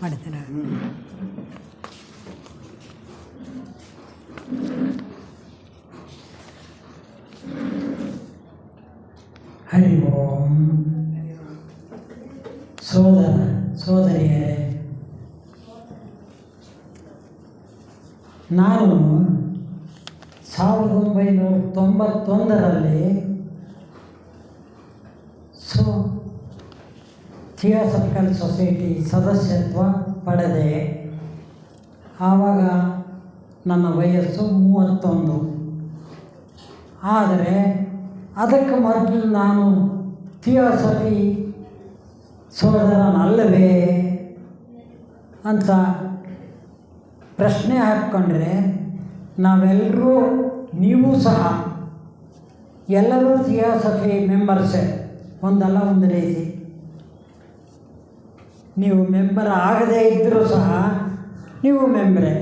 ಮಾಡ್ತೀನಿ ಹರಿ ಓಂ. ಸೋದರ ಸೋದರಿಯರೇ ನಾನು ಸಾವಿರದ ಒಂಬೈನೂರ ತೊಂಬತ್ತೊಂದರಲ್ಲಿ ಸೊ ಥಿಯೋಸಫಿಕಲ್ ಸೊಸೈಟಿ ಸದಸ್ಯತ್ವ ಪಡೆದೆ. ಆವಾಗ ನನ್ನ ವಯಸ್ಸು ಮೂವತ್ತೊಂದು. ಆದರೆ ಅದಕ್ಕೆ ಮೊದಲು ನಾನು ಥಿಯೋಸಫಿ ಸೋದರನಲ್ಲವೇ ಅಂತ ಪ್ರಶ್ನೆ ಹಾಕ್ಕೊಂಡ್ರೆ ನಾವೆಲ್ಲರೂ ನೀವು ಸಹ ಎಲ್ಲರೂ ಥಿಯೋಸಫಿ ಮೆಂಬರ್ಸೇ ಒಂದಲ್ಲ ಒಂದು ರೀತಿ. ನೀವು ಮೆಂಬರ್ ಆಗದೇ ಇದ್ದರೂ ಸಹ ನೀವು ಮೆಂಬರೇ.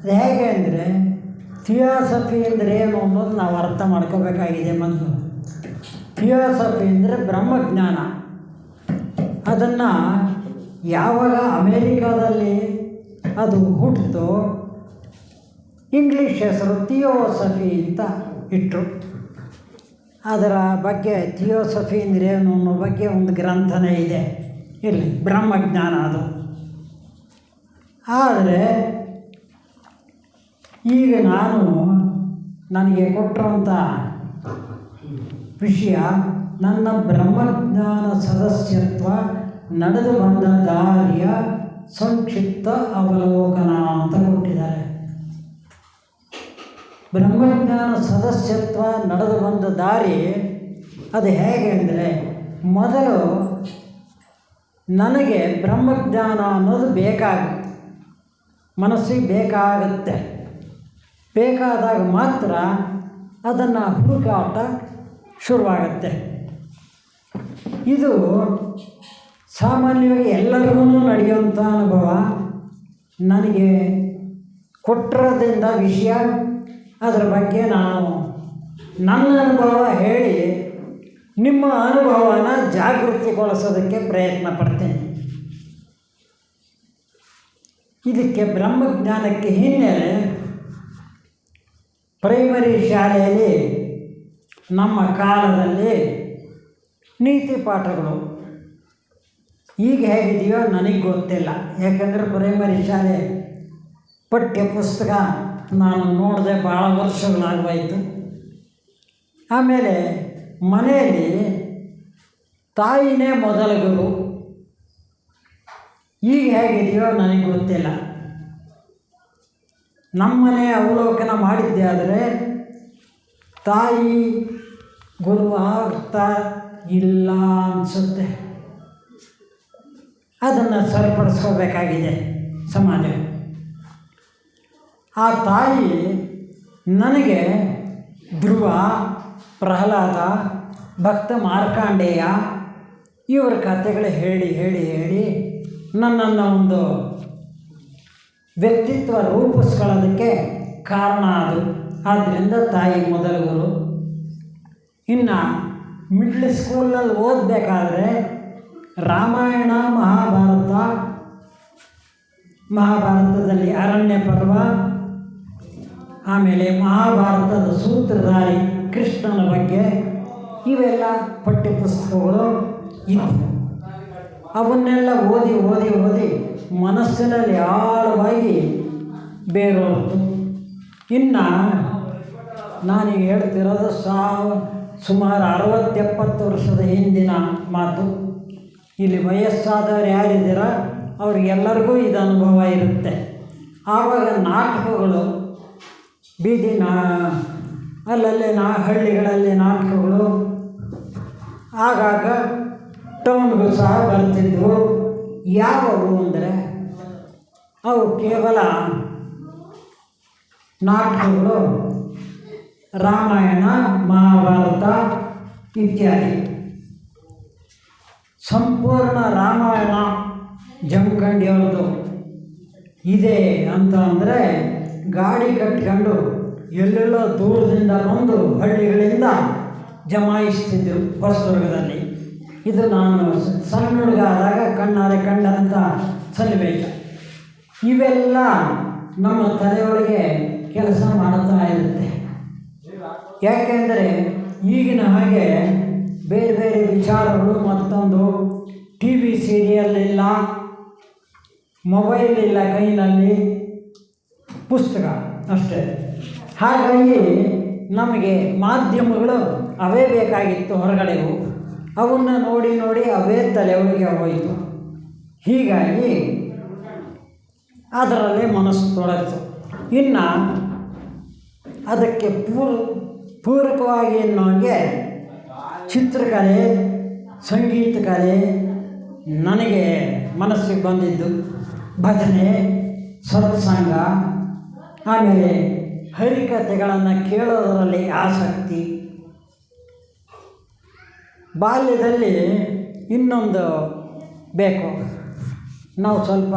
ಅದು ಹೇಗೆ ಅಂದರೆ ಥಿಯೋಸಫಿ ಅಂದರೆ ಏನು ಅನ್ನೋದು ನಾವು ಅರ್ಥ ಮಾಡ್ಕೋಬೇಕಾಗಿದೆ ಮೊದಲು. ಥಿಯಾಸಫಿ ಅಂದರೆ ಬ್ರಹ್ಮಜ್ಞಾನ. ಅದನ್ನು ಯಾವಾಗ ಅಮೇರಿಕಾದಲ್ಲಿ ಅದು ಹುಟ್ಟಿತು ಇಂಗ್ಲೀಷ್ ಹೆಸರು ಥಿಯೋಸಫಿ ಅಂತ ಇಟ್ಟರು ಅದರ ಬಗ್ಗೆ ಥಿಯೋಸಫಿ ಅಂದರೆ ಏನು ಅನ್ನೋ ಬಗ್ಗೆ ಒಂದು ಗ್ರಂಥನೇ ಇದೆ. ಇರಲಿ. ಬ್ರಹ್ಮಜ್ಞಾನ ಅದು. ಆದರೆ, ಈಗ ನಾನು ನನಗೆ ಕೊಟ್ಟಿರುವಂಥ ವಿಷಯ, ನನ್ನ ಬ್ರಹ್ಮಜ್ಞಾನ ಸದಸ್ಯತ್ವ ನಡೆದು ಬಂದ ದಾರಿಯ ಸಂಕ್ಷಿಪ್ತ ಅವಲೋಕನ ಅಂತ ಕೊಟ್ಟಿದ್ದಾರೆ. ಬ್ರಹ್ಮಜ್ಞಾನ ಸದಸ್ಯತ್ವ ನಡೆದು ಬಂದ ದಾರಿ ಅದು ಹೇಗೆ ಅಂದರೆ, ಮೊದಲು ನನಗೆ ಬ್ರಹ್ಮಜ್ಞಾನ ಅನ್ನೋದು ಬೇಕಾಗುತ್ತೆ. ಮನಸ್ಸಿಗೆ ಬೇಕಾಗುತ್ತೆ. ಬೇಕಾದಾಗ ಮಾತ್ರ ಅದನ್ನು ಹುಡುಕಾಟ ಶುರುವಾಗುತ್ತೆ. ಇದು ಸಾಮಾನ್ಯವಾಗಿ ಎಲ್ಲರಿಗೂ ನಡೆಯುವಂಥ ಅನುಭವ. ನನಗೆ ಕೊಟ್ಟಿರೋದ್ರಿಂದ ವಿಷಯ. ಅದರ ಬಗ್ಗೆ ನಾನು ನನ್ನ ಅನುಭವ ಹೇಳಿ ನಿಮ್ಮ ಅನುಭವನ ಜಾಗೃತಿಗೊಳಿಸೋದಕ್ಕೆ ಪ್ರಯತ್ನ ಪಡ್ತೇನೆ. ಇದಕ್ಕೆ ಬ್ರಹ್ಮಜ್ಞಾನಕ್ಕೆ ಹಿನ್ನೆಲೆ ಪ್ರೈಮರಿ ಶಾಲೆಯಲ್ಲಿ ನಮ್ಮ ಕಾಲದಲ್ಲಿ ನೀತಿ ಪಾಠಗಳು. ಈಗ ಹೇಗಿದೆಯೋ ನನಗೆ ಗೊತ್ತಿಲ್ಲ. ಯಾಕಂದರೆ ಪ್ರೈಮರಿ ಶಾಲೆ ಪಠ್ಯ ಪುಸ್ತಕ ನಾನು ನೋಡಿದೆ ಭಾಳ ವರ್ಷಗಳಾಗೋಯ್ತು ಆಮೇಲೆ ಮನೆಯಲ್ಲಿ ತಾಯಿನೇ ಮೊದಲ ಗುರು. ಈಗ ಹೇಗಿದೆಯೋ ನನಗೆ ಗೊತ್ತಿಲ್ಲ. ನಮ್ಮನೆ ಅವಲೋಕನ ಮಾಡಿದ್ದೆ ಆದರೆ ತಾಯಿ ಗುರು ಆಗ್ತಾ ಇಲ್ಲ ಅನಿಸುತ್ತೆ. ಅದನ್ನು ಸರಿಪಡಿಸ್ಕೋಬೇಕಾಗಿದೆ ಸಮಾಜ. ಆ ತಾಯಿ ನನಗೆ ಧ್ರುವ ಪ್ರಹ್ಲಾದ, ಭಕ್ತ ಮಾರ್ಕಾಂಡೇಯ, ಇವರ ಕಥೆಗಳು ಹೇಳಿ ಹೇಳಿ ಹೇಳಿ ನನ್ನನ್ನು ಒಂದು ವ್ಯಕ್ತಿತ್ವ ರೂಪಿಸ್ಕೊಳ್ಳೋದಕ್ಕೆ ಕಾರಣ ಅದು. ಆದ್ದರಿಂದ ತಾಯಿ ಮೊದಲ ಗುರು. ಇನ್ನು ಮಿಡ್ಲ್ ಸ್ಕೂಲಲ್ಲಿ ಓದಬೇಕಾದ್ರೆ ರಾಮಾಯಣ, ಮಹಾಭಾರತ, ಮಹಾಭಾರತದಲ್ಲಿ ಅರಣ್ಯ ಪರ್ವ, ಆಮೇಲೆ ಮಹಾಭಾರತದ ಸೂತ್ರಧಾರಿ ಕೃಷ್ಣನ ಬಗ್ಗೆ ಇವೆಲ್ಲ ಪಠ್ಯಪುಸ್ತಕಗಳು ಇತ್ತು ಅವನ್ನೆಲ್ಲ ಓದಿ ಓದಿ ಓದಿ ಮನಸ್ಸಿನಲ್ಲಿ ಆಳವಾಗಿ ಬೇರೋದು ಇನ್ನು ನಾನೀಗ ಹೇಳ್ತಿರೋದು ಸಾವು ಸುಮಾರು ಅರವತ್ತೆಪ್ಪತ್ತು ವರ್ಷದ ಹಿಂದಿನ ಮಾತು. ಇಲ್ಲಿ ವಯಸ್ಸಾದವ್ರು ಯಾರಿದ್ದೀರ ಅವ್ರಿಗೆಲ್ಲರಿಗೂ ಇದು ಅನುಭವ ಇರುತ್ತೆ. ಆವಾಗ ನಾಟಕಗಳು ಬೀದಿ ನಾ ಅಲ್ಲಲ್ಲಿ ನಾ, ಹಳ್ಳಿಗಳಲ್ಲಿ ನಾಟಕಗಳು. ಆಗಾಗ ಟೌನ್ಗಳು ಸಹ ಬರ್ತಿದ್ವು. ಯಾವವು ಅಂದರೆ? ಅವು ಕೇವಲ ನಾಟಕಗಳು, ರಾಮಾಯಣ, ಮಹಾಭಾರತ ಇತ್ಯಾದಿ. ಸಂಪೂರ್ಣ ರಾಮಾಯಣ ಜಮಖಂಡಿಯವ್ರದ್ದು. ಇದೆ ಅಂತ ಅಂದರೆ ಗಾಡಿ ಕಟ್ಕೊಂಡು ಎಲ್ಲೆಲ್ಲೋ ದೂರದಿಂದ ಬಂದು ಹಳ್ಳಿಗಳಿಂದ ಜಮಾಯಿಸ್ತಿದ್ದರು ಹೊಸದುರ್ಗದಲ್ಲಿ. ಇದು ನಾನು ಸಣ್ಣ ಹುಡುಗ ಆದಾಗ ಕಣ್ಣಾರೆ ಕಂಡಂಥ ಸನ್ನಿವೇಶ ಇವೆಲ್ಲ ನಮ್ಮ ತಲೆಯೊಳಗೆ ಕೆಲಸ ಮಾಡುತ್ತಾ ಇರುತ್ತೆ. ಯಾಕೆಂದರೆ ಈಗಿನ ಹಾಗೆ ಬೇರೆ ಬೇರೆ ವಿಚಾರಗಳು ಮತ್ತೊಂದು ಟಿ ವಿ ಸೀರಿಯಲ್ ಇಲ್ಲ ಮೊಬೈಲ್ ಇಲ್ಲ ಕೈನಲ್ಲಿ ಪುಸ್ತಕ ಅಷ್ಟೇ. ಹಾಗಾಗಿ ನಮಗೆ ಮಾಧ್ಯಮಗಳು ಅವೇ ಬೇಕಾಗಿತ್ತು ಹೊರಗಡೆವು ಅವನ್ನ ನೋಡಿ ನೋಡಿ ಅವೇ ತಲೆಯೊಳಗೆ ಹೋಯಿತು. ಹೀಗಾಗಿ ಅದರಲ್ಲೇ ಮನಸ್ಸು ತೊಡಗಿತು ಇನ್ನು ಅದಕ್ಕೆ ಪೂರ್, ಪೂರಕವಾಗಿ ಅನ್ನೋಂಗೆ ಚಿತ್ರಕಲೆ, ಸಂಗೀತ ಕಲೆ ನನಗೆ ಮನಸ್ಸಿಗೆ ಬಂದಿದ್ದು. ಭಜನೆ ಸತ್ಸಂಗ ಆಮೇಲೆ ಹರಿಕಥೆಗಳನ್ನು ಕೇಳೋದರಲ್ಲಿ ಆಸಕ್ತಿ. ಬಾಲ್ಯದಲ್ಲಿ ಇನ್ನೊಂದು ಬೇಕು. ನಾವು ಸ್ವಲ್ಪ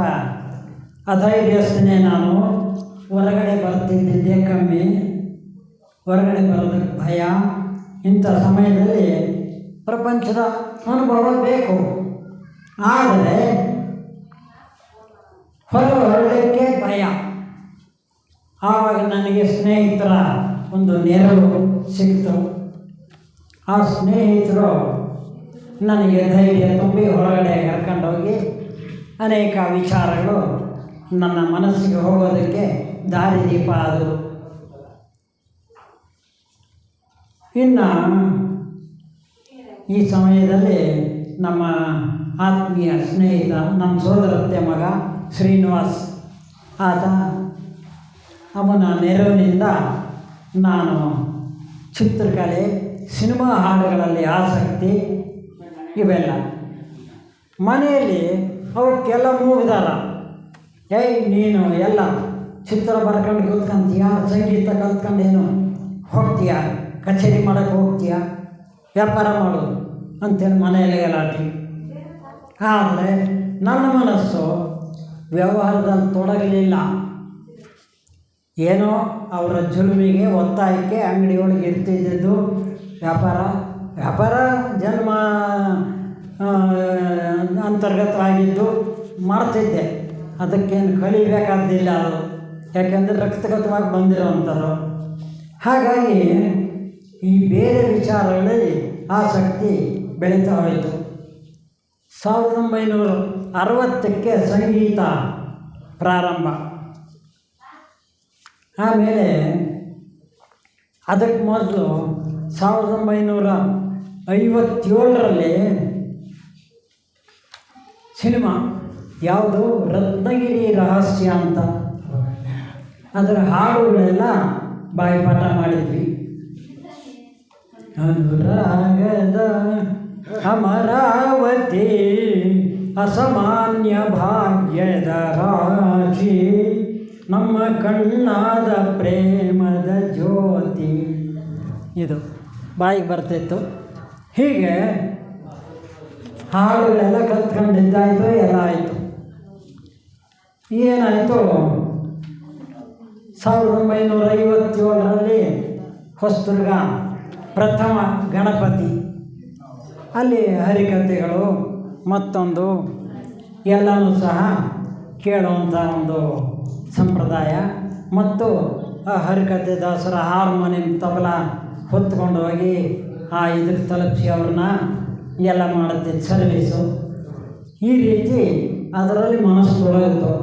ಅಧೈರ್ಯಸ್ಥನೇ ನಾನು. ಹೊರಗಡೆ ಬರ್ತಿದ್ದೆ ಕಮ್ಮಿ. ಹೊರಗಡೆ ಬರೋದಕ್ಕೆ ಭಯ. ಇಂಥ ಸಮಯದಲ್ಲಿ ಪ್ರಪಂಚದ ಅನುಭವ ಬೇಕು. ಆದರೆ ಹೊರ ಹೊರಡಲಿಕ್ಕೆ ಭಯ. ಆವಾಗ ನನಗೆ ಸ್ನೇಹಿತರ ಒಂದು ನೆರವು ಸಿಕ್ತು. ಆ ಸ್ನೇಹಿತರು ನನಗೆ ಧೈರ್ಯ ತುಂಬಿ ಹೊರಗಡೆ ಕರ್ಕೊಂಡೋಗಿ ಅನೇಕ ವಿಚಾರಗಳು ನನ್ನ ಮನಸ್ಸಿಗೆ ಹೋಗೋದಕ್ಕೆ ದಾರಿದೀಪ ಅದು ಇನ್ನು ಈ ಸಮಯದಲ್ಲಿ ನಮ್ಮ ಆತ್ಮೀಯ ಸ್ನೇಹಿತ, ನಮ್ಮ ಸೋದರತ್ತೆ ಮಗ ಶ್ರೀನಿವಾಸ್. ಆತ ಅವನ ನೆರವಿನಿಂದ ನಾನು ಚಿತ್ರಕಲೆ, ಸಿನಿಮಾ ಹಾಡುಗಳಲ್ಲಿ ಆಸಕ್ತಿ ಇವೆಲ್ಲ. ಮನೆಯಲ್ಲಿ ಅವಕ್ಕೆಲ್ಲ ಮೂಗಿದಾರ ಏಯ್, ನೀನು ಎಲ್ಲ ಚಿತ್ರ ಬರ್ಕೊಂಡು ಕೂತ್ಕೊಂತೀಯ? ಸಂಗೀತ ಕಲ್ತ್ಕೊಂಡೇನು ಹೋಗ್ತೀಯ? ಕಚೇರಿ ಮಾಡೋಕ್ಕೆ ಹೋಗ್ತೀಯ? ವ್ಯಾಪಾರ ಮಾಡು ಅಂತೇಳಿ ಮನೆಯಲ್ಲಿ ಗಲಾಟೆ. ಆದರೆ ನನ್ನ ಮನಸ್ಸು ವ್ಯವಹಾರದಲ್ಲಿ ತೊಡಗಲಿಲ್ಲ. ಏನೋ ಅವರ ಜುಲ್ಮಿಗೆ ಒತ್ತಾಯಕ್ಕೆ ಅಂಗಡಿಯೊಳಗೆ ಇರ್ತಿದ್ದದ್ದು ವ್ಯಾಪಾರ. ವ್ಯಾಪಾರ ಜನ್ಮ ಅಂತರ್ಗತ ಅಂತರ್ಗತವಾಗಿದ್ದು ಮಾಡ್ತಿದ್ದೆ ಅದಕ್ಕೇನು ಕಲಿಬೇಕಾದ್ದಿಲ್ಲ ಅದು. ಯಾಕೆಂದರೆ ರಕ್ತಗತವಾಗಿ ಬಂದಿರುವಂಥದ್ದು. ಹಾಗಾಗಿ ಈ ಬೇರೆ ವಿಚಾರಗಳಲ್ಲಿ ಆಸಕ್ತಿ ಬೆಳೀತಾ ಹೋಯಿತು. ಸಾವಿರದ ಒಂಬೈನೂರ ಅರವತ್ತಕ್ಕೆ ಸಂಗೀತ ಪ್ರಾರಂಭ. ಆಮೇಲೆ ಅದಕ್ಕೆ ಮೊದಲು ಸಾವಿರದ ಒಂಬೈನೂರ ಐವತ್ತೇಳರಲ್ಲಿ ಸಿನಿಮಾ ಯಾವುದು? ರತ್ನಗಿರಿ ರಹಸ್ಯ ಅಂತ. ಅದರ ಹಾಡುಗಳೆಲ್ಲ ಬಾಯಿಪಾಠ ಮಾಡಿದ್ವಿ. ಅನುರಾಗದ ಅಮರಾವತಿ ಅಸಾಮಾನ್ಯ ಭಾಗ್ಯದ ರಾಶಿ ನಮ್ಮ ಕಣ್ಣಾದ ಪ್ರೇಮದ ಜ್ಯೋತಿ. ಇದು ಬಾಯಿಗೆ ಬರ್ತಿತ್ತು. ಹೀಗೆ ಹಾಡುಗಳೆಲ್ಲ ಕಲ್ತ್ಕೊಂಡಿದ್ದಾಯಿತು ಎಲ್ಲ ಆಯಿತು. ಏನಾಯಿತು? ಸಾವಿರದ ಒಂಬೈನೂರ ಐವತ್ತೇಳರಲ್ಲಿ ಹೊಸದುರ್ಗ ಪ್ರಥಮ ಗಣಪತಿ. ಅಲ್ಲಿ ಹರಿಕಥೆಗಳು, ಮತ್ತೊಂದು ಎಲ್ಲನೂ ಸಹ ಕೇಳುವಂಥ ಒಂದು ಸಂಪ್ರದಾಯ ಮತ್ತು ಹರಿಕತೆ ದಾಸರ ಹಾರ್ಮೋನಿಯಂ ತಬಲ ಹೊತ್ಕೊಂಡು ಹೋಗಿ ಆ ಇದ್ರ ತಲುಪಿಸಿ ಅವ್ರನ್ನ ಎಲ್ಲ ಮಾಡುತ್ತಿದ್ದ ಸರ್ವೀಸು ಈ ರೀತಿ ಅದರಲ್ಲಿ ಮನಸ್ಸು ತೊಡಗಿತು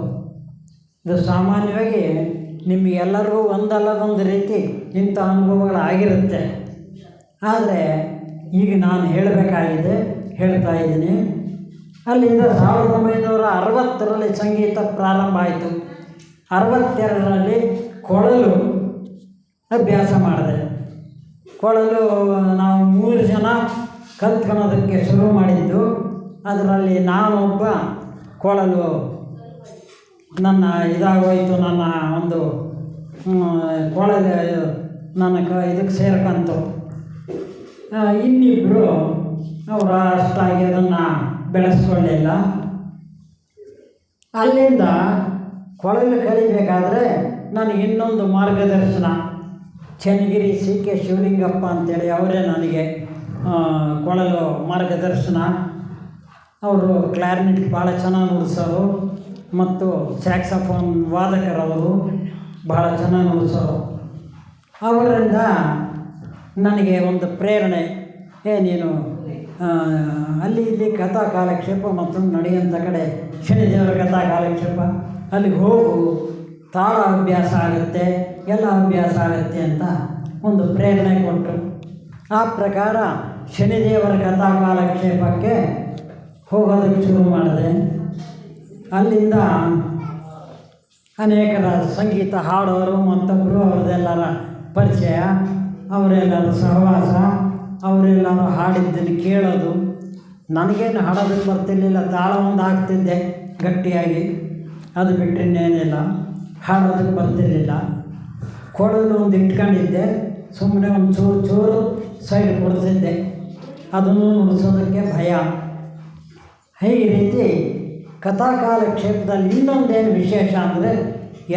ಇದು ಸಾಮಾನ್ಯವಾಗಿ ನಿಮಗೆಲ್ಲರಿಗೂ ಒಂದಲ್ಲ ಒಂದು ರೀತಿ ಇಂಥ ಅನುಭವಗಳಾಗಿರುತ್ತೆ. ಆದರೆ ಈಗ ನಾನು ಹೇಳಬೇಕಾಗಿದೆ, ಹೇಳ್ತಾ ಇದ್ದೀನಿ. ಅಲ್ಲಿಂದ ಸಾವಿರದ ಒಂಬೈನೂರ ಅರವತ್ತರಲ್ಲಿ ಸಂಗೀತ ಪ್ರಾರಂಭ ಆಯಿತು. ಅರವತ್ತೆರಡರಲ್ಲಿ ಕೊಳಲು ಅಭ್ಯಾಸ ಮಾಡಿದೆ. ಕೊಳಲು, ನಾವು ಮೂರು ಜನ ಕಲ್ತ್ಕೊಳೋದಕ್ಕೆ ಶುರು ಮಾಡಿದ್ದು. ಅದರಲ್ಲಿ ನಾನೊಬ್ಬ ಕೊಳಲು, ನನ್ನ ಇದಾಗೋಯ್ತು, ನನ್ನ ಒಂದು ಕೊಳಲು, ನನ್ನ ಕ, ಇದಕ್ಕೆ ಸೇರ್ಕಂತು. ಇನ್ನಿಬ್ಬರು ಅವರು ಅಷ್ಟಾಗಿ ಅದನ್ನು ಬೆಳೆಸ್ಕೊಳ್ಳಿಲ್ಲ. ಅಲ್ಲಿಂದ ಕೊಳಲು ಕಲಿಬೇಕಾದ್ರೆ ನನಗೆ ಇನ್ನೊಂದು ಮಾರ್ಗದರ್ಶನ. ಚನ್ನಗಿರಿ ಸಿ ಕೆ ಶಿವಲಿಂಗಪ್ಪ ಅಂತೇಳಿ ಅವರೇ ನನಗೆ ಕೊಳಲು ಮಾರ್ಗದರ್ಶನ. ಅವರು ಕ್ಲಾರಿನೆಟ್ ಭಾಳ ಚೆನ್ನಾಗಿ ನುಡಿಸೋರು ಮತ್ತು ಸ್ಯಾಕ್ಸಫೋನ್ ವಾದಕರವರು ಭಾಳ ಚೆನ್ನಾಗಿ ನುಡಿಸೋರು. ಅವರಿಂದ ನನಗೆ ಒಂದು ಪ್ರೇರಣೆ. ಏ, ನೀನು ಅಲ್ಲಿ ಇಲ್ಲಿ ಕಥಾ ಕಾಲಕ್ಷೇಪ ಮತ್ತು ನಡೆಯುವಂಥ ಕಡೆ. ಶನಿದೇವರ ಕಥಾ ಕಾಲಕ್ಷೇಪ. ಅಲ್ಲಿಗೆ ಹೋಗು. ತಾಳ ಅಭ್ಯಾಸ ಆಗುತ್ತೆ, ಎಲ್ಲ ಅಭ್ಯಾಸ ಆಗುತ್ತೆ ಅಂತ ಒಂದು ಪ್ರೇರಣೆ ಕೊಟ್ಟರು ಆ ಪ್ರಕಾರ ಶನಿದೇವರ ಕಥಾಕಾಲಕ್ಷೇಪಕ್ಕೆ ಹೋಗೋದಕ್ಕೆ ಶುರು ಮಾಡಿದೆ. ಅಲ್ಲಿಂದ ಅನೇಕರ ಸಂಗೀತ ಹಾಡೋರು ಮತ್ತೊಬ್ಬರು ಅವ್ರದ್ದೆಲ್ಲರ ಪರಿಚಯ, ಅವರೆಲ್ಲರ ಸಹವಾಸ, ಅವರೆಲ್ಲರೂ ಹಾಡಿದ್ದನ್ನು ಕೇಳೋದು. ನನಗೇನು ಹಾಡೋದಕ್ಕೆ ಬರ್ತಿರ್ಲಿಲ್ಲ, ತಾಳ ಒಂದು ಹಾಕ್ತಿದ್ದೆ ಗಟ್ಟಿಯಾಗಿ. ಅದು ಬಿಟ್ಟರೆ ಇನ್ನೇನಿಲ್ಲ ಹಾಡೋದಕ್ಕೆ ಬರ್ತಿರಲಿಲ್ಲ. ಕೊಡಲು ಒಂದು ಇಟ್ಕೊಂಡಿದ್ದೆ ಸುಮ್ಮನೆ ಒಂದು ಚೂರು ಚೂರು ಸೈಡ್ ಕೊಡ್ತಿದ್ದೆ. ಅದನ್ನು ನುಡಿಸೋದಕ್ಕೆ ಭಯ. ಈ ರೀತಿ ಕಥಾಕಾಲಕ್ಷೇಪದಲ್ಲಿ ಇನ್ನೊಂದೇನು ವಿಶೇಷ ಅಂದರೆ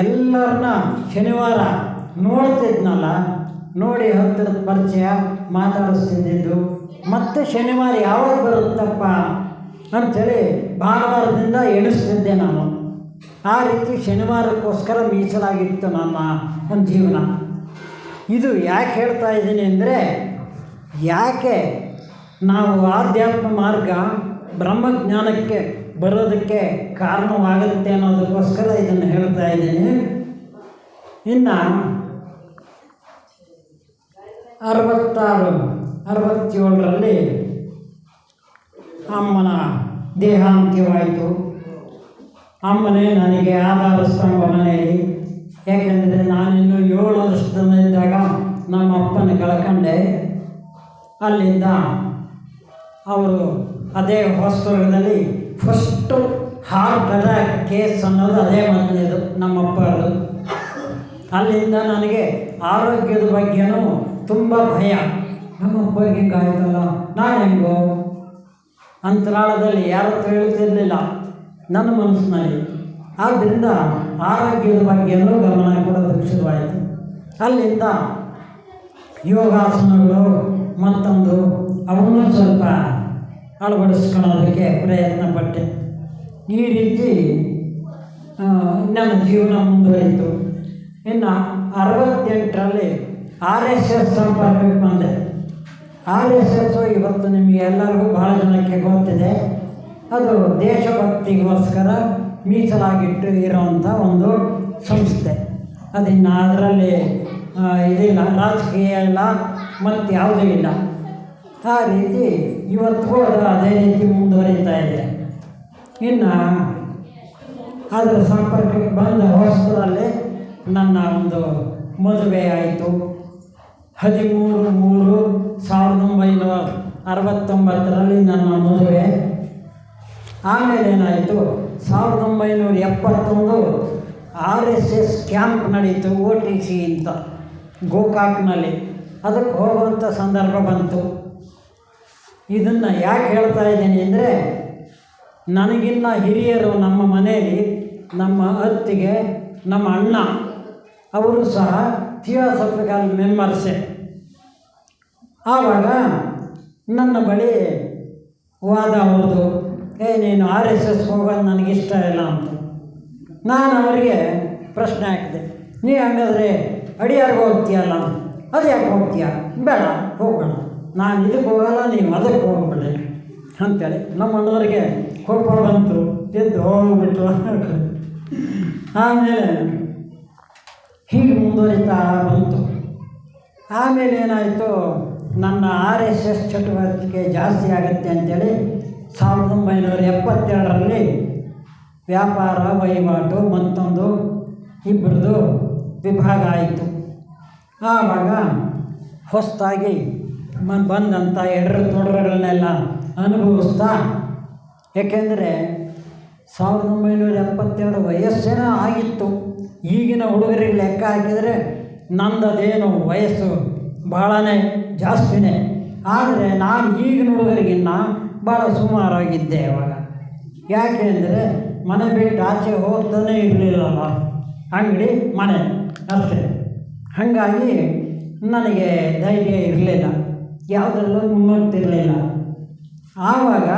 ಎಲ್ಲರನ್ನ ಶನಿವಾರ ನೋಡ್ತಿದ್ನಲ್ಲ, ನೋಡಿ ಹತ್ತಿರದ ಪರಿಚಯ ಮಾತಾಡಿಸ್ತಿದ್ದಿದ್ದು, ಮತ್ತೆ ಶನಿವಾರ ಯಾವಾಗ ಬರುತ್ತಪ್ಪ ಅಂಥೇಳಿ ಭಾನುವಾರದಿಂದ ಎಣಿಸ್ತಿದ್ದೆ ನಾನು. ಆ ರೀತಿ ಶನಿವಾರಕ್ಕೋಸ್ಕರ ಮೀಸಲಾಗಿತ್ತು ನಮ್ಮ ಒಂದು ಜೀವನ. ಇದು ಯಾಕೆ ಹೇಳ್ತಾ ಇದ್ದೀನಿ ಅಂದರೆ, ಯಾಕೆ ನಾವು ಆಧ್ಯಾತ್ಮ ಮಾರ್ಗ ಬ್ರಹ್ಮಜ್ಞಾನಕ್ಕೆ ಬರೋದಕ್ಕೆ ಕಾರಣವಾಗುತ್ತೆ ಅನ್ನೋದಕ್ಕೋಸ್ಕರ ಇದನ್ನು ಹೇಳ್ತಾ ಇದ್ದೀನಿ. ಇನ್ನು ಅರವತ್ತಾರು, ಅರವತ್ತೇಳರಲ್ಲಿ ಅಮ್ಮನ ದೇಹಾಂತ್ಯವಾಯಿತು. ಅಮ್ಮನೇ, ನನಗೆ ಆಧಾರ ಸ್ತಂಭ ಮನೆಯಲ್ಲಿ. ಯಾಕೆಂದರೆ ನಾನಿನ್ನು ಏಳು ವರ್ಷದಲ್ಲಿದ್ದಾಗ ನಮ್ಮ ಅಪ್ಪನ ಕಳ್ಕೊಂಡೆ. ಅಲ್ಲಿಂದ ಅವರು ಅದೇ ಹೊಸದುರ್ಗದಲ್ಲಿ ಫಸ್ಟು ಹಾರ್ಟ್ ಅಟ್ಯಾಕ್ ಕೇಸ್ ಅನ್ನೋದು ಅದೇ ಮೊದಲಿದು ನಮ್ಮಪ್ಪರದು ಅಲ್ಲಿಂದ ನನಗೆ ಆರೋಗ್ಯದ ಬಗ್ಗೆನೂ ತುಂಬ ಭಯ. ನಮ್ಮಪ್ಪಗೆ ಹಿಂಗಾಯ್ತಲ್ಲ ನಾನು ಹೆಂಗೋ ಅಂತರಾಳದಲ್ಲಿ ಯಾರತ್ರ ಹೇಳ್ತಿರ್ಲಿಲ್ಲ. ನನ್ನ ಮನಸ್ಸಿನಲ್ಲಿ. ಆದ್ದರಿಂದ ಆರೋಗ್ಯದ ಬಗ್ಗೆ ಬಗ್ಗೆನೂ ಗಮನ ಕೂಡ ಶುರುವಾಯಿತು. ಅಲ್ಲಿಂದ ಯೋಗಾಸನಗಳು ಮತ್ತೊಂದು. ಅವನ್ನೂ ಸ್ವಲ್ಪ ಅಳವಡಿಸ್ಕೊಳ್ಳೋದಕ್ಕೆ ಪ್ರಯತ್ನ ಪಟ್ಟೆ ಈ ರೀತಿ ನನ್ನ ಜೀವನ ಮುಂದುವರಿಯಿತು. ಇನ್ನು ಅರವತ್ತೆಂಟರಲ್ಲಿ ಆರ್ ಎಸ್ ಎಸ್ ಸಂಪರ್ಕಕ್ಕೆ ಬಂದೆ. ಆರ್ ಎಸ್ ಎಸ್ಸು ಇವತ್ತು ನಿಮಗೆ ಎಲ್ಲರಿಗೂ ಭಾಳ ಜನಕ್ಕೆ ಗೊತ್ತಿದೆ. ಅದು ದೇಶಭಕ್ತಿಗೋಸ್ಕರ ಮೀಸಲಾಗಿಟ್ಟು ಇರೋವಂಥ ಒಂದು ಸಂಸ್ಥೆ. ಅದನ್ನು ಅದರಲ್ಲಿ ಇದಿಲ್ಲ, ರಾಜಕೀಯ ಇಲ್ಲ, ಮತ್ತು ಯಾವುದೂ ಇಲ್ಲ. ಆ ರೀತಿ ಇವತ್ತಿಗೂ ಅದು ಅದೇ ರೀತಿ ಮುಂದುವರಿತಾ ಇದೆ. ಇನ್ನು ಅದರ ಸಂಪರ್ಕಕ್ಕೆ ಬಂದ ಹೊಸದರಲ್ಲಿ ನನ್ನ ಒಂದು ಮದುವೆ ಆಯಿತು. ಹದಿಮೂರು ಮೂರು ಸಾವಿರದ ಒಂಬೈನೂರ ಅರವತ್ತೊಂಬತ್ತರಲ್ಲಿ ನನ್ನ ಮದುವೆ. ಆಮೇಲೆ ಏನಾಯಿತು? ಸಾವಿರದ ಒಂಬೈನೂರ ಎಪ್ಪತ್ತೊಂದು ಆರ್ ಎಸ್ ಎಸ್ ಕ್ಯಾಂಪ್ ನಡೀತು ಒ ಟಿ ಸಿ ಅಂತ, ಗೋಕಾಕ್ನಲ್ಲಿ. ಅದಕ್ಕೆ ಹೋಗುವಂಥ ಸಂದರ್ಭ ಬಂತು. ಇದನ್ನು ಯಾಕೆ ಹೇಳ್ತಾ ಇದ್ದೀನಿ ಅಂದರೆ, ನನಗಿನ್ನ ಹಿರಿಯರು ನಮ್ಮ ಮನೆಯಲ್ಲಿ, ನಮ್ಮ ಅತ್ತಿಗೆ, ನಮ್ಮ ಅಣ್ಣ, ಅವರು ಸಹ ಥಿಯೋಸಫಿಕಲ್ ಮೆಂಬರ್ಸೆ. ಆವಾಗ ನನ್ನ ಬಳಿ ವಾದ ಅವ್ರದ್ದು ಏ, ನೀನು ಆರ್ ಎಸ್ ಎಸ್ ಹೋಗೋದು ನನಗಿಷ್ಟ ಇಲ್ಲ ಅಂತ. ನಾನು ಅವರಿಗೆ ಪ್ರಶ್ನೆ ಹಾಕಿದೆ. ನೀ ಹಂಗಾದ್ರೆ ಅಡಿಯಾರ್ಗೆ ಹೋಗ್ತೀಯಲ್ಲ? ಅದು ಯಾಕೆ ಹೋಗ್ತೀಯ? ಬೇಡ ಹೋಗೋಣ ನಾನು ಇದಕ್ಕೆ ಹೋಗಲ್ಲ ನೀವು ಅದಕ್ಕೆ ಹೋಗ್ಬಿಡಿ ಅಂತೇಳಿ ನಮ್ಮ ಅಣ್ಣವ್ರಿಗೆ ಕೋಪ ಬಂತು, ಎದ್ದು ಹೋಗ್ಬಿಟ್ಟು ಆಮೇಲೆ ಹೀಗೆ ಮುಂದುವರಿತಾ ಬಂತು. ಆಮೇಲೆ ಏನಾಯಿತು, ನನ್ನ ಆರ್ ಎಸ್ ಎಸ್ ಚಟುವಟಿಕೆ ಜಾಸ್ತಿ ಆಗುತ್ತೆ ಅಂತೇಳಿ ಸಾವಿರದ ಒಂಬೈನೂರ ಎಪ್ಪತ್ತೆರಡರಲ್ಲಿ ವ್ಯಾಪಾರ, ವಹಿವಾಟು, ಮತ್ತೊಂದು ಇಬ್ಬರದು ವಿಭಾಗ ಆಯಿತು. ಆವಾಗ ಹೊಸದಾಗಿ ಮ ಬಂದಂಥ ಎರಡರ ತೊಡರುಗಳನ್ನೆಲ್ಲ ಅನುಭವಿಸ್ತಾ, ಏಕೆಂದರೆ ಸಾವಿರದ ಒಂಬೈನೂರ ಎಪ್ಪತ್ತೆರಡು ವಯಸ್ಸೇನೋ ಆಗಿತ್ತು. ಈಗಿನ ಹುಡುಗರಿಗೆ ಲೆಕ್ಕ ಹಾಕಿದರೆ ನಂದದೇನು ವಯಸ್ಸು ಬಹಳನೇ ಜಾಸ್ತಿನೇ. ಆದರೆ ನಾನು ಈಗಿನ ಹುಡುಗರಿಗಿನ್ನ ಭಾಳ ಸುಮಾರಾಗಿದ್ದೆ ಅವಾಗ. ಯಾಕೆ ಅಂದರೆ ಮನೆ ಬಿಟ್ಟು ಆಚೆ ಹೋಗ್ತಾನೆ ಇರಲಿಲ್ಲಲ್ಲ. ಅಂಗಡಿ, ಮನೆ, ಅಷ್ಟೇ. ಹಾಗಾಗಿ ನನಗೆ ಧೈರ್ಯ ಇರಲಿಲ್ಲ. ಯಾವುದರಲ್ಲೂ ಮುಮ್ಮತ್ತಿರಲಿಲ್ಲ ಆವಾಗ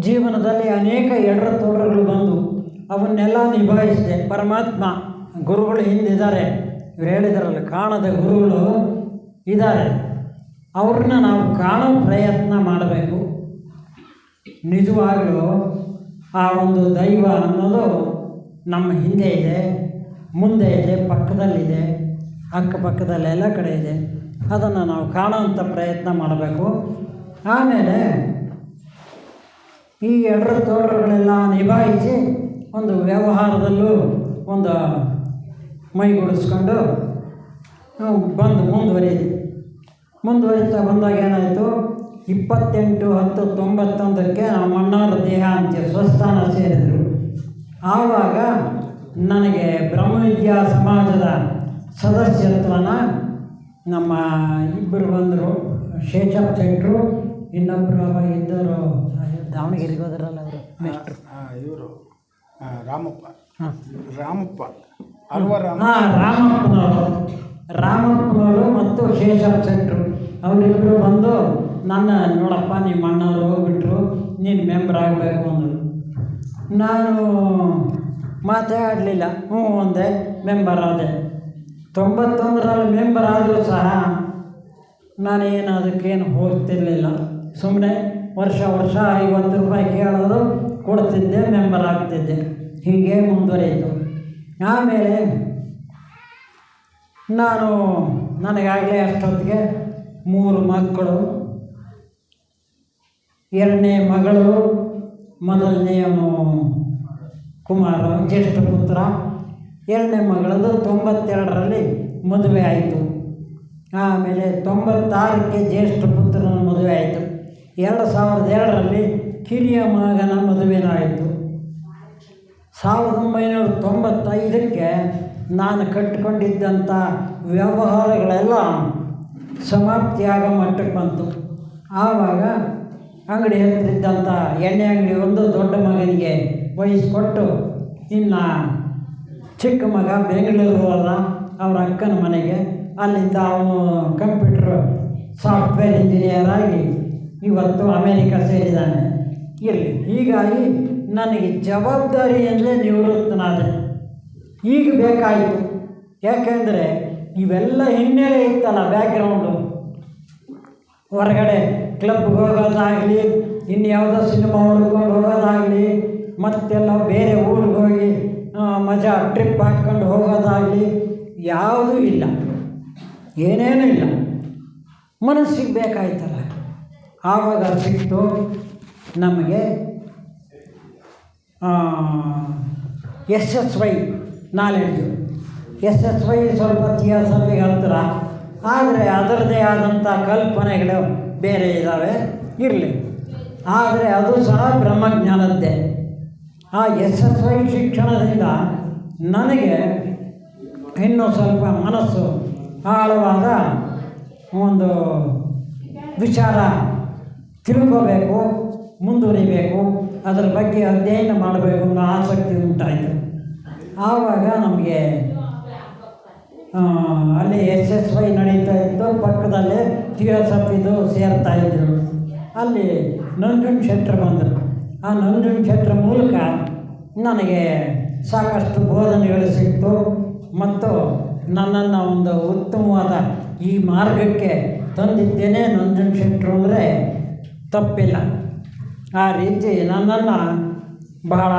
ಜೀವನದಲ್ಲಿ ಅನೇಕ ಎಡರ ತೊಡರುಗಳು ಬಂದು ಅವನ್ನೆಲ್ಲ ನಿಭಾಯಿಸಿದೆ. ಪರಮಾತ್ಮ ಗುರುಗಳು ಹಿಂದಿದ್ದಾರೆ. ಇವ್ರು ಹೇಳಿದಾರಲ್ಲ, ಕಾಣದ ಗುರುಗಳು ಇದ್ದಾರೆ. ಅವ್ರನ್ನ ನಾವು ಕಾಣೋ ಪ್ರಯತ್ನ ಮಾಡಬೇಕು. ನಿಜವಾಗಲೂ ಆ ಒಂದು ದೈವ ಅನ್ನೋದು ನಮ್ಮ ಹಿಂದೆ ಇದೆ, ಮುಂದೆ ಇದೆ, ಪಕ್ಕದಲ್ಲಿದೆ, ಅಕ್ಕಪಕ್ಕದಲ್ಲಿ ಎಲ್ಲ ಕಡೆ ಇದೆ. ಅದನ್ನು ನಾವು ಕಾಣೋವಂಥ ಪ್ರಯತ್ನ ಮಾಡಬೇಕು. ಆಮೇಲೆ ಈ ಎರಡರ ತೋರಗಳೆಲ್ಲ ನಿಭಾಯಿಸಿ ಒಂದು ವ್ಯವಹಾರದಲ್ಲೂ ಒಂದು ಮೈಗೂಡಿಸ್ಕೊಂಡು ಬಂದು ಮುಂದುವರಿಯಿತು ಮುಂದುವರಿತಾ ಬಂದಾಗ ಏನಾಯಿತು? ಇಪ್ಪತ್ತೆಂಟು ಹತ್ತು ತೊಂಬತ್ತೊಂದಕ್ಕೆ ನಮ್ಮ ಅಣ್ಣಾವ್ರ ದೇಹ ಅಂತ ಸ್ವಸ್ಥಾನ ಸೇರಿದರು. ಆವಾಗ ನನಗೆ ಬ್ರಹ್ಮವಿದ್ಯಾ ಸಮಾಜದ ಸದಸ್ಯತ್ವನ ನಮ್ಮ ಇಬ್ಬರು ಬಂದರು. ಶೇಷಪ್ ಶೆಟ್ರು ಇನ್ನೊಬ್ಬರು ಇದ್ದರು ದಾವಣಗೆರೆಗೆ ಹೋದ್ರಲ್ಲ ಅವರು ಮೆಸ್ಟ್ರು ಇವರು ರಾಮಪ್ಪ. ಹಾಂ. ರಾಮಪ್ಪ ಅಲ್ವ ರಾಮ. ಹಾಂ ರಾಮಪ್ಪನವರು. ರಾಮಪ್ಪನವರು ಮತ್ತು ಶೇಷಪ್ ಶೆಟ್ರು ಅವರಿಬ್ಬರು ಬಂದು, ನನ್ನ ನೋಡಪ್ಪ, ನಿಮ್ಮ ಅಣ್ಣವ್ರು ಹೋಗ್ಬಿಟ್ರು, ನೀನು ಮೆಂಬರ್ ಆಗಬೇಕು ಅಂದರು. ನಾನು ಮಾತೇ ಆಡಲಿಲ್ಲ, ಹ್ಞೂ ಒಂದೇ ಮೆಂಬರ್ ಆದೆ. ತೊಂಬತ್ತೊಂದರಲ್ಲಿ ಮೆಂಬರ್ ಆದರೂ ಸಹ ನಾನೇನು ಅದಕ್ಕೇನು ಹೋಗ್ತಿರಲಿಲ್ಲ. ಸುಮ್ಮನೆ ವರ್ಷ ವರ್ಷ ಐವತ್ತು ರೂಪಾಯಿ ಕೇಳೋರು ಕೊಡ್ತಿದ್ದೆ ಮೆಂಬರ್ ಆಗ್ತಿದ್ದೆ. ಹೀಗೆ ಮುಂದುವರಿಯಿತು. ಆಮೇಲೆ ನಾನು ನನಗಾಗಲೇ ಅಷ್ಟೊತ್ತಿಗೆ ಮೂರು ಮಕ್ಕಳು. ಎರಡನೇ ಮಗಳು, ಮೊದಲನೆಯವನು ಕುಮಾರ, ಜ್ಯೇಷ್ಠ ಪುತ್ರ. ಎರಡನೇ ಮಗಳದು ತೊಂಬತ್ತೆರಡರಲ್ಲಿ ಮದುವೆ ಆಯಿತು. ಆಮೇಲೆ ತೊಂಬತ್ತಾರಕ್ಕೆ ಜ್ಯೇಷ್ಠ ಪುತ್ರನ ಮದುವೆ ಆಯಿತು. ಎರಡು ಸಾವಿರದ ಎರಡರಲ್ಲಿ ಕಿರಿಯ ಮಗನ ಮದುವೆನಾಯಿತು ಸಾವಿರದ ಒಂಬೈನೂರ ತೊಂಬತ್ತೈದಕ್ಕೆ ನಾನು ಕಟ್ಟಿಕೊಂಡಿದ್ದಂಥ ವ್ಯವಹಾರಗಳೆಲ್ಲ ಸಮಾಪ್ತಿಯಾಗೋ ಮಟ್ಟಕ್ಕೆ ಬಂತು. ಆವಾಗ ಅಂಗಡಿ ಹತ್ತಿರಿದ್ದಂಥ ಎಣ್ಣೆ ಅಂಗಡಿ ಒಂದು ದೊಡ್ಡ ಮಗನಿಗೆ ವಹಿಸ್ಕೊಟ್ಟು ಇನ್ನು ಚಿಕ್ಕ ಮಗ ಬೆಂಗಳೂರು ಅಲ್ಲ, ಅವರ ಅಕ್ಕನ ಮನೆಗೆ, ಅಲ್ಲಿಂದ ಅವನು ಕಂಪ್ಯೂಟ್ರ್ ಸಾಫ್ಟ್ವೇರ್ ಇಂಜಿನಿಯರ್ ಆಗಿ ಇವತ್ತು ಅಮೇರಿಕ ಸೇರಿದ್ದಾನೆ. ಇರಲಿ. ಹೀಗಾಗಿ ನನಗೆ ಜವಾಬ್ದಾರಿಯಲ್ಲೇ ನಿವೃತ್ತನಾದೆ. ಈಗ ಬೇಕಾಯಿತು. ಯಾಕೆಂದರೆ ಇವೆಲ್ಲ ಹಿನ್ನೆಲೆ ಇತ್ತಲ್ಲ ಬ್ಯಾಕ್ಗ್ರೌಂಡು ಹೊರಗಡೆ ಕ್ಲಬ್ಗೆ ಹೋಗೋದಾಗಲಿ ಇನ್ಯಾವುದೋ ಸಿನಿಮಾ ಹುಡ್ಕೊಂಡು ಹೋಗೋದಾಗಲಿ, ಮತ್ತೆಲ್ಲ ಬೇರೆ ಊರಿಗೆ ಹೋಗಿ ಮಜಾ ಟ್ರಿಪ್ ಹಾಕ್ಕೊಂಡು ಹೋಗೋದಾಗಲಿ, ಯಾವುದೂ ಇಲ್ಲ. ಏನೇನೂ ಇಲ್ಲ. ಮನಸ್ಸಿಗೆ ಬೇಕಾಯ್ತಲ್ಲ. ಆವಾಗ ಸಿಕ್ತು ನಮಗೆ S S Y knowledge. S S Y ಸ್ವಲ್ಪ ಥಿಯಾಸಫಿಗೆ ಹತ್ತಿರ ಆದರೆ ಅದರದ್ದೇ ಆದಂಥ ಕಲ್ಪನೆಗಳು ಬೇರೆ ಇದ್ದಾವೆ ಇರಲಿ. ಆದರೆ ಅದು ಸಹ ಬ್ರಹ್ಮಜ್ಞಾನದ್ದೇ. ಆ ಎಸ್ ಎಸ್ ವೈ ಶಿಕ್ಷಣದಿಂದ ನನಗೆ ಇನ್ನೂ ಸ್ವಲ್ಪ ಮನಸ್ಸು ಆಳವಾದ ಒಂದು ವಿಚಾರ ತಿಳ್ಕೋಬೇಕು, ಮುಂದುವರಿಬೇಕು. ಅದರ ಬಗ್ಗೆ ಅಧ್ಯಯನ ಮಾಡಬೇಕು ಅನ್ನೋ ಆಸಕ್ತಿ ಉಂಟಾಯಿತು. ಆವಾಗ ನಮಗೆ ಅಲ್ಲಿ ಎಸ್ ಎಸ್ ವೈ ನಡೀತಾ ಇತ್ತು. ಪಕ್ಕದಲ್ಲಿ ಥಿಯೋಸಫಿದು ಸೇರ್ತಾ ಇದ್ದರು ಅಲ್ಲಿ ನಂಜುನ್ ಶೆಟ್ರ್ ಬಂದರು. ಆ ನಂಜುನ್ ಶೆಟ್ರ್ ಮೂಲಕ ನನಗೆ ಸಾಕಷ್ಟು ಬೋಧನೆಗಳು ಸಿಕ್ತು. ಮತ್ತು ನನ್ನನ್ನು ಒಂದು ಉತ್ತಮವಾದ ಈ ಮಾರ್ಗಕ್ಕೆ ತಂದಿದ್ದೇನೆ. ನಂಜುನ್ ಶೆಟ್ರು ಅಂದರೆ ತಪ್ಪಿಲ್ಲ. ಆ ರೀತಿ ನನ್ನನ್ನು ಬಹಳ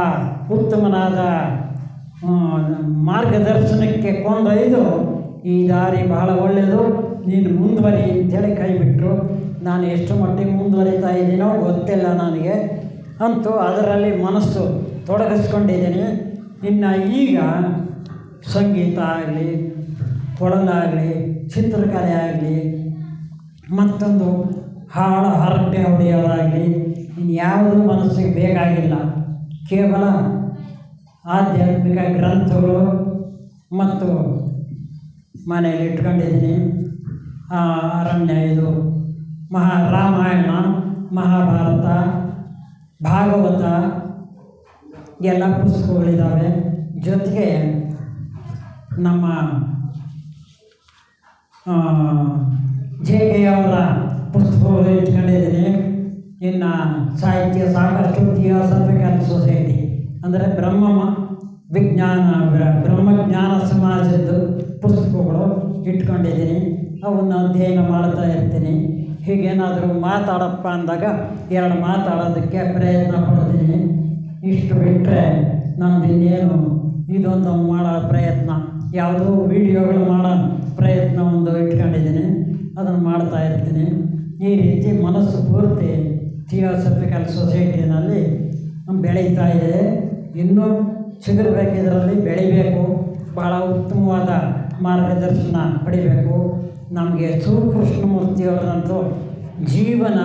ಉತ್ತಮನಾದ ಮಾರ್ಗದರ್ಶನಕ್ಕೆ ಕೊಂಡೊಯ್ದು ಈ ದಾರಿ ಬಹಳ ಒಳ್ಳೆಯದು. ನೀನು ಮುಂದುವರಿ ಅಂತೇಳಿ ಕೈ ಬಿಟ್ಟರು ನಾನು ಎಷ್ಟು ಮಟ್ಟಿಗೆ ಮುಂದುವರಿತಾ ಇದ್ದೀನೋ ಗೊತ್ತಿಲ್ಲ ನನಗೆ. ಅಂತೂ ಅದರಲ್ಲಿ ಮನಸ್ಸು ತೊಡಗಿಸ್ಕೊಂಡಿದ್ದೀನಿ. ಇನ್ನು ಈಗ ಸಂಗೀತ ಆಗಲಿ ಕೊಳಲಾಗಲಿ ಚಿತ್ರಕಲೆ ಆಗಲಿ, ಮತ್ತೊಂದು ಹಾಡು ಹರಟೆ ಹೊಡೆಯೋದಾಗಲಿ, ಇನ್ಯಾವುದೂ ಮನಸ್ಸಿಗೆ ಬೇಕಾಗಿಲ್ಲ. ಕೇವಲ ಆಧ್ಯಾತ್ಮಿಕ ಗ್ರಂಥಗಳು ಮತ್ತು ಮನೆಯಲ್ಲಿ ಇಟ್ಕೊಂಡಿದ್ದೀನಿ. ಅರಣ್ಯ ಇದು. ಮಹಾ ರಾಮಾಯಣ, ಮಹಾಭಾರತ, ಭಾಗವತ, ಎಲ್ಲ ಪುಸ್ತಕಗಳಿದ್ದಾವೆ ಜೊತೆಗೆ ನಮ್ಮ ಜೆ ಕೆ ಅವರ ಪುಸ್ತಕಗಳು ಇಟ್ಕೊಂಡಿದ್ದೀನಿ. ಇನ್ನು ಸಾಹಿತ್ಯ ಸಾಕಷ್ಟು ಸೊಸೈಟಿ. ಅಂದರೆ ಬ್ರಹ್ಮ ವಿಜ್ಞಾನ, ಬ್ರ- ಬ್ರಹ್ಮಜ್ಞಾನ ಸಮಾಜದ್ದು ಪುಸ್ತಕಗಳು ಇಟ್ಕೊಂಡಿದ್ದೀನಿ. ಅವನ್ನ ಅಧ್ಯಯನ ಮಾಡ್ತಾ ಇರ್ತೀನಿ. ಹೀಗೇನಾದರೂ ಮಾತಾಡಪ್ಪ ಅಂದಾಗ ಎರಡು ಮಾತಾಡೋದಕ್ಕೆ ಪ್ರಯತ್ನ ಪಡ್ತೀನಿ. ಇಷ್ಟು ಬಿಟ್ಟರೆ ನಂದು ಇನ್ನೇನು? ಇದೊಂದು ಮಾಡೋ ಪ್ರಯತ್ನ. ಯಾವುದೋ ವಿಡಿಯೋಗಳು ಮಾಡೋ ಪ್ರಯತ್ನ ಒಂದು ಇಟ್ಕೊಂಡಿದ್ದೀನಿ. ಅದನ್ನು ಮಾಡ್ತಾ ಇರ್ತೀನಿ. ಈ ರೀತಿ ಮನಸ್ಸು ಪೂರ್ತಿ ಥಿಯೋಸಫಿಕಲ್ ಸೊಸೈಟಿನಲ್ಲಿ ಬೆಳೀತಾ ಇದೆ. ಇನ್ನೂ ಚಿಗುರಬೇಕು ಇದರಲ್ಲಿ ಬೆಳಿಬೇಕು. ಭಾಳ ಉತ್ತಮವಾದ ಮಾರ್ಗದರ್ಶನ ಪಡಿಬೇಕು. ನಮಗೆ ಸುಕೃಷ್ಣಮೂರ್ತಿಯವರಂತೂ ಜೀವನ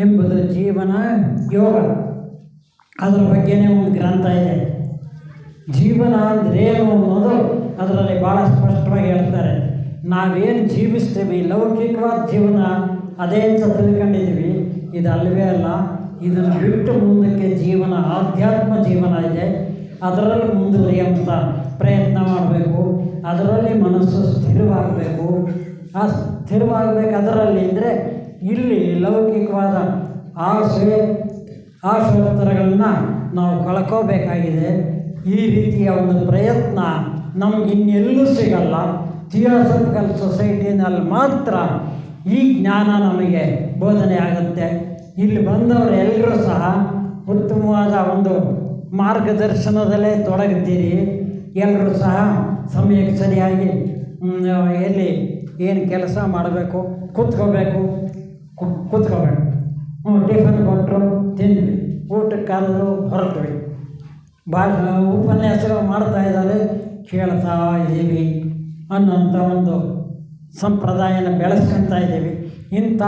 ಎಂಬುದು ಜೀವನ ಯೋಗ. ಅದರ ಬಗ್ಗೆನೇ ಒಂದು ಗ್ರಂಥ ಇದೆ. ಜೀವನ ಅಂದ್ರೇನು ಅನ್ನೋದು ಅದರಲ್ಲಿ ಭಾಳ ಸ್ಪಷ್ಟವಾಗಿ ಹೇಳ್ತಾರೆ. ನಾವೇನು ಜೀವಿಸ್ತೀವಿ, ಲೌಕಿಕವಾದ ಜೀವನ ಅದೇ ಅಂತ ತಿಳ್ಕೊಂಡಿದ್ದೀವಿ. ಇದು ಅಲ್ಲವೇ ಅಲ್ಲ ಇದನ್ನು ಬಿಟ್ಟು ಮುಂದಕ್ಕೆ ಜೀವನ, ಆಧ್ಯಾತ್ಮ ಜೀವನ ಇದೆ. ಅದರಲ್ಲಿ ಮುಂದುವರಿಯುವಂಥ ಪ್ರಯತ್ನ ಮಾಡಬೇಕು. ಅದರಲ್ಲಿ ಮನಸ್ಸು ಸ್ಥಿರವಾಗಬೇಕು. ಆ ಸ್ಥಿರವಾಗಬೇಕು ಅದರಲ್ಲಿ ಅಂದರೆ ಇಲ್ಲಿ ಲೌಕಿಕವಾದ ಆಸೆ ಆಶೋತ್ತರಗಳನ್ನು ನಾವು ಕಳ್ಕೋಬೇಕಾಗಿದೆ. ಈ ರೀತಿಯ ಒಂದು ಪ್ರಯತ್ನ ನಮ್ಗೆ ಇನ್ನೆಲ್ಲೂ ಸಿಗಲ್ಲ. ಥಿಯೋಸಫಿಕಲ್ ಸೊಸೈಟಿನಲ್ಲಿ ಮಾತ್ರ ಈ ಜ್ಞಾನ ನಮಗೆ ಬೋಧನೆ ಆಗುತ್ತೆ. ಇಲ್ಲಿ ಬಂದವರು ಎಲ್ಲರೂ ಸಹ ಉತ್ತಮವಾದ ಒಂದು ಮಾರ್ಗದರ್ಶನದಲ್ಲೇ ತೊಡಗುತ್ತೀರಿ ಎಲ್ಲರೂ ಸಹ ಸಮಯಕ್ಕೆ ಸರಿಯಾಗಿ ಎಲ್ಲಿ ಏನು ಕೆಲಸ ಮಾಡಬೇಕು, ಕೂತ್ಕೋಬೇಕು ಕೂತ್ಕೋಬೇಕು. ಹ್ಞೂ ಟಿಫನ್ ಕೊಟ್ಟರು, ತಿಂದ್ವಿ. ಊಟಕ್ಕೆ ಕರೆದು ಹೊರಟ್ವಿ. ಭಾಷ ಉಪನ್ಯಾಸಗಳು ಮಾಡ್ತಾ ಇದ್ದಾರೆ. ಕೇಳ್ತಾ ಇದ್ದೀವಿ ಅನ್ನೋಂಥ ಒಂದು ಸಂಪ್ರದಾಯನ ಬೆಳೆಸ್ಕೊತಾ ಇದ್ದೀವಿ. ಇಂಥ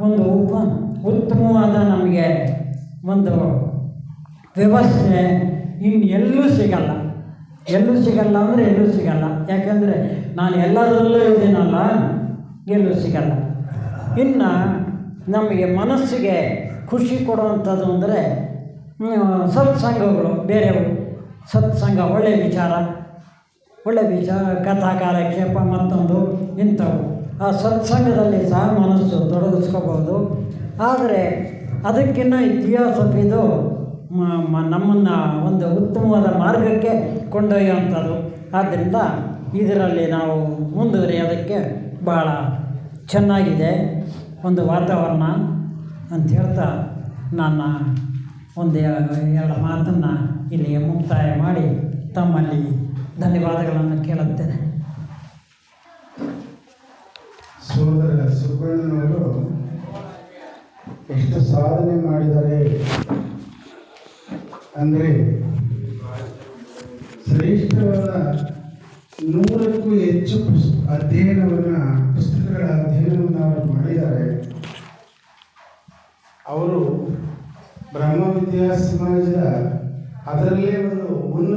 ಒಂದು ಉಪ ಉತ್ತಮವಾದ ನಮಗೆ ಒಂದು ವ್ಯವಸ್ಥೆ ಇನ್ನು ಎಲ್ಲೂ ಸಿಗಲ್ಲ. ಎಲ್ಲೂ ಸಿಗಲ್ಲ ಅಂದರೆ ಎಲ್ಲೂ ಸಿಗಲ್ಲ. ಯಾಕೆಂದರೆ ನಾನು ಎಲ್ಲದರಲ್ಲೂ ಇದ್ದೀನಲ್ಲ, ಎಲ್ಲೂ ಸಿಗಲ್ಲ. ಇನ್ನು ನಮಗೆ ಮನಸ್ಸಿಗೆ ಖುಷಿ ಕೊಡುವಂಥದ್ದು ಅಂದರೆ ಸತ್ಸಂಗಗಳು ಬೇರೆಯವರು ಸತ್ಸಂಗ ಒಳ್ಳೆಯ ವಿಚಾರ. ಒಳ್ಳೆ ವಿಚಾರ ಕಥಾ ಕಾಲಕ್ಷೇಪ ಮತ್ತೊಂದು ಇಂಥವು. ಆ ಸತ್ಸಂಗದಲ್ಲಿ ಸಹ ಮನಸ್ಸು ತೊಡಗಿಸ್ಕೋಬೋದು ಆದರೆ ಅದಕ್ಕಿಂತ ಇತಿಹಾಸಫಿದು ನಮ್ಮನ್ನು ಒಂದು ಉತ್ತಮವಾದ ಮಾರ್ಗಕ್ಕೆ ಕೊಂಡೊಯ್ಯುವಂಥದ್ದು. ಆದ್ದರಿಂದ ಇದರಲ್ಲಿ ನಾವು ಮುಂದುವರಿಯೋದಕ್ಕೆ ಭಾಳ ಚೆನ್ನಾಗಿದೆ ಒಂದು ವಾತಾವರಣ ಅಂತ ಹೇಳ್ತಾ ನನ್ನ ಒಂದು, ಎರಡು ಮಾತನ್ನು ಇಲ್ಲಿಗೆ ಮುಕ್ತಾಯ ಮಾಡಿ ತಮ್ಮಲ್ಲಿ ಧನ್ಯವಾದಗಳನ್ನು ಕೇಳುತ್ತೇನೆ. ಸೋದರ ಸುಬ್ಬಣ್ಣನವರು ಎಷ್ಟು ಸಾಧನೆ ಮಾಡಿದ್ದಾರೆ ಅಂದರೆ ಶ್ರೇಷ್ಠವಾದ ನೂರಕ್ಕೂ ಹೆಚ್ಚು ಅಧ್ಯಯನವನ್ನು, ಪುಸ್ತಕಗಳ ಅಧ್ಯಯನವನ್ನು ಅವರು ಮಾಡಿದ್ದಾರೆ. ಅವರು ಬ್ರಹ್ಮ ವಿದ್ಯಾ ಸಮಾಜದ ಅದರಲ್ಲೇ ಒಂದು ಉನ್ನತ